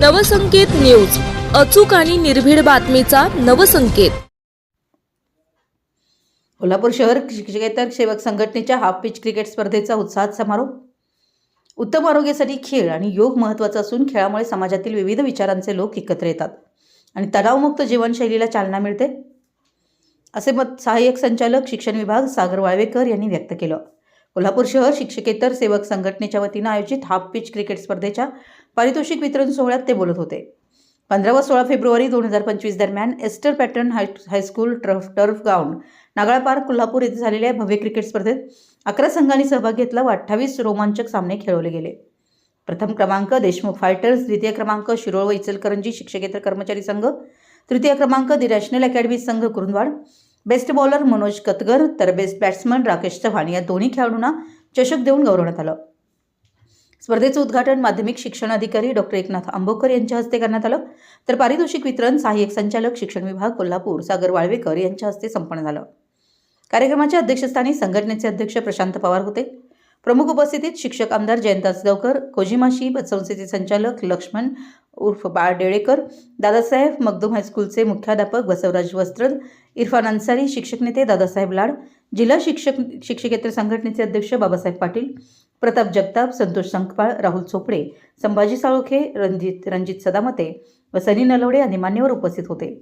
Navsanket news. अचूक आणि निर्भीड बातमीचा नवसंकेत. कोल्हापूर शहर शिक्षकेतर सेवक संघटनेच्या हाफ पिच क्रिकेट स्पर्धेचा उत्साहात समारोप. उत्तम आरोग्यासाठी खेळ आणि योग महत्त्वाचा असून खेळामुळे समाजातील विविध विचारांचे लोक एकत्र येतात आणि तणावमुक्त जीवनशैलीला चालना मिळते. असे मत सहाय्यक संचालक शिक्षण विभाग सागर वाळवेकर यांनी व्यक्त केलं. कोल्हापूर शहर शिक्षकेतर सेवक संघटनेच्या वतीनं आयोजित हाफ पिच क्रिकेट स्पर्धेच्या पारितोषिक वितरण सोहळ्यात ते बोलत होते. पंधरा व सोळा फेब्रुवारी दोन हजार पंचवीस दरम्यान Easter pattern high high school turf turf ground Nagala park Kolhapur येथे झालेल्या भव्य क्रिकेट स्पर्धेत अकरा संघांनी सहभाग घेतला व अठ्ठावीस रोमांचक सामने खेळवले गेले. प्रथम क्रमांक देशमुख फायटर्स द्वितीय क्रमांक शिरोळ व इचलकरंजी शिक्षकेतर कर्मचारी संघ तृतीय क्रमांक दी नॅशनल अकॅडमी संघ कुरुंदवाड बेस्ट बॉलर मनोज कतगर तर बेस्ट बॅट्समन राकेश चव्हाण या दोन्ही खेळाडूंना चषक देऊन गौरवण्यात आलं. स्पर्धेचं उद्घाटन माध्यमिक शिक्षण अधिकारी डॉक्टर एकनाथ आंबोकर यांच्या हस्ते करण्यात आलं. तर पारितोषिक वितरण सहाय्यक संचालक शिक्षण विभाग कोल्हापूर सागर वाळवेकर यांच्या हस्ते संपन्न झालं. कार्यक्रमाच्या अध्यक्षस्थानी संघटनेचे अध्यक्ष प्रशांत पवार होते. प्रमुख उपस्थितीत शिक्षक आमदार जयंत आसगावकर कोजिमाशी संस्थेचे संचालक लक्ष्मण उर्फ बाळ डेळेकर दादासाहेब मगदूम हायस्कूलचे मुख्याध्यापक बसवराज वस्त्रद इरफान अन्सारी शिक्षक नेते दादासाहेब लाड जिल्हा शिक्षक शिक्षकेतर संघटनेचे अध्यक्ष बाबासाहेब पाटील प्रताप जगताप संतोष संकपाळ राहुल चोपडे संभाजी साळोखे रणजित रणजित सदामते व सनी नलवडे आणि मान्यवर उपस्थित होते.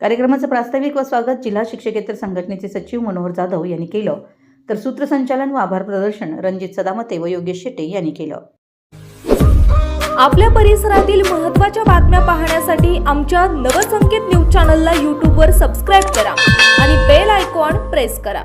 कार्यक्रमाचं प्रास्ताविक व स्वागत जिल्हा शिक्षकेतर संघटनेचे सचिव मनोहर जाधव यांनी केलं. तर सूत्रसंचालन व आभार प्रदर्शन रणजित सदामते व योगेश शेट्टे यांनी केलं. आपल्या परिसरातील महत्त्वाच्या बातम्या पाहण्यासाठी आमच्या नवसंकेत न्यूज चॅनलला यूट्यूबवर सबस्क्राईब करा आणि बेल आयकॉन प्रेस करा.